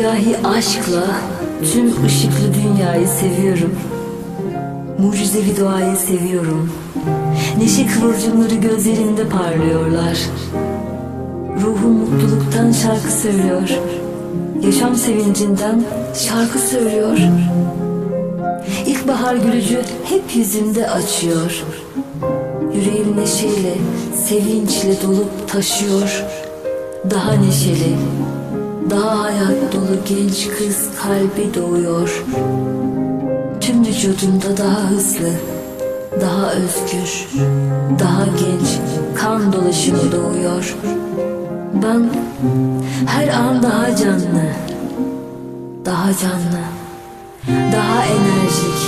ilahi aşkla tüm ışıklı dünyayı seviyorum. Mucizevi doğayı seviyorum. Neşe kıvılcımları gözlerinde parlıyorlar. Ruhum mutluluktan şarkı söylüyor. Yaşam sevincinden şarkı söylüyor. İlkbahar gülücü hep yüzümde açıyor. Yüreğim neşeyle, sevinçle dolup taşıyor. Daha neşeli, daha hayat dolu genç kız kalbi doğuyor. Tüm vücudumda daha hızlı, daha özgür, daha genç kan dolaşımı doğuyor. Ben her an daha canlı, daha canlı, daha enerjik,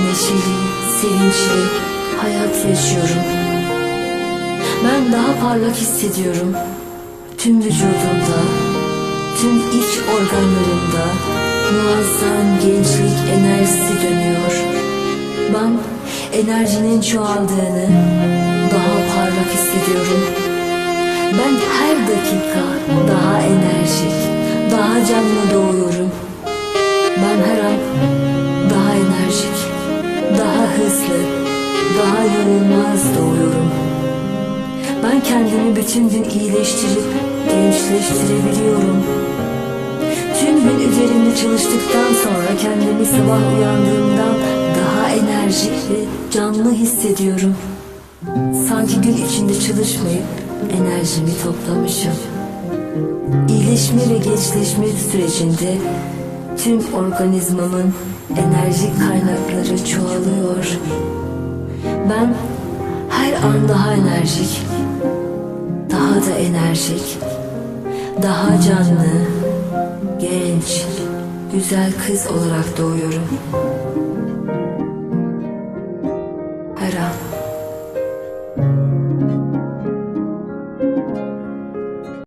neşeli, sevinçli hayat yaşıyorum. Ben daha parlak hissediyorum. Tüm vücudumda, tüm iç organlarımda muazzam gençlik enerjisi dönüyor. Ben enerjinin çoğaldığını daha parlak hissediyorum. Ben her dakika daha enerjik, daha canlı doğuyorum. Ben her an daha enerjik, daha hızlı, daha yorulmaz doğuyorum. Ben kendimi bütün gün iyileştirip gençleştirebiliyorum. Tüm gün üzerimde çalıştıktan sonra kendimi sabah uyandığımdan daha enerjik ve canlı hissediyorum. Sanki gün içinde çalışmayıp enerjimi toplamışım. İyileşme ve gençleşme sürecinde tüm organizmamın enerji kaynakları çoğalıyor. Ben her an daha enerjik, daha da enerjik, daha canlı, genç, güzel kız olarak doğuyorum.